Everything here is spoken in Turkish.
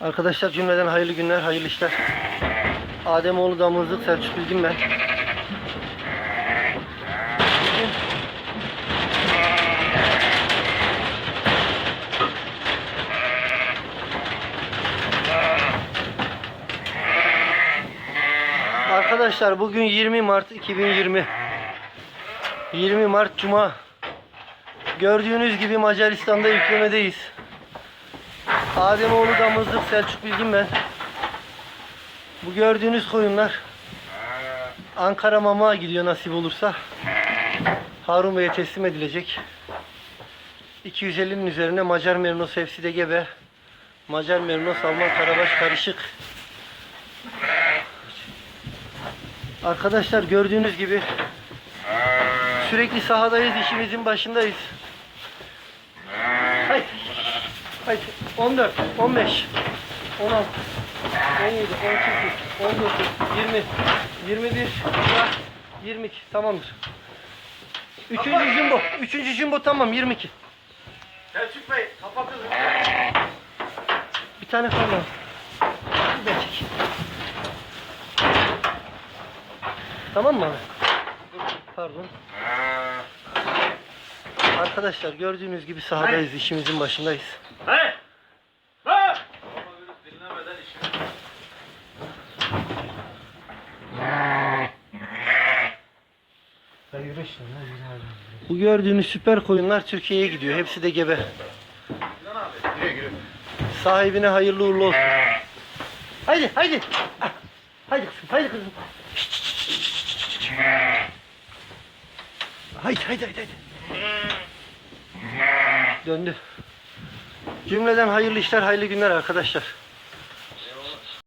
Arkadaşlar cümleden hayırlı günler, hayırlı işler. Ademoğlu Damızlık Selçuk Bilgin ben. Arkadaşlar bugün 20 Mart 2020. 20 Mart Cuma. Gördüğünüz gibi Macaristan'da yüklemedeyiz. Ademoğlu Damızlık Selçuk Bilgin ben. Bu gördüğünüz koyunlar Ankara Mama gidiyor nasip olursa. Harun Bey'e teslim edilecek. 250'nin üzerine Macar Merinos hepsi de gebe. Macar Merinos Alman Karabaş karışık. Arkadaşlar gördüğünüz gibi sürekli sahadayız, işimizin başındayız. Haydi. Haydi. 14, 15, 16, 17, 18, 19, 20, 21, 22. Tamamdır. Üçüncü jumbo. Üçüncü jumbo tamam 22. Selçuk Bey, kızım. Bir tane falan. Bir de çek. Tamam mı abi? Pardon. Arkadaşlar gördüğünüz gibi sahadayız, işimizin başındayız. Hey! Ha! Bu gördüğünüz süper koyunlar Türkiye'ye gidiyor. Hepsi de gebe. Sahibine hayırlı uğurlu olsun. Haydi haydi. Haydi kızım haydi kızım. Haydi haydi haydi. haydi. Döndü. Cümleden hayırlı işler hayırlı günler arkadaşlar.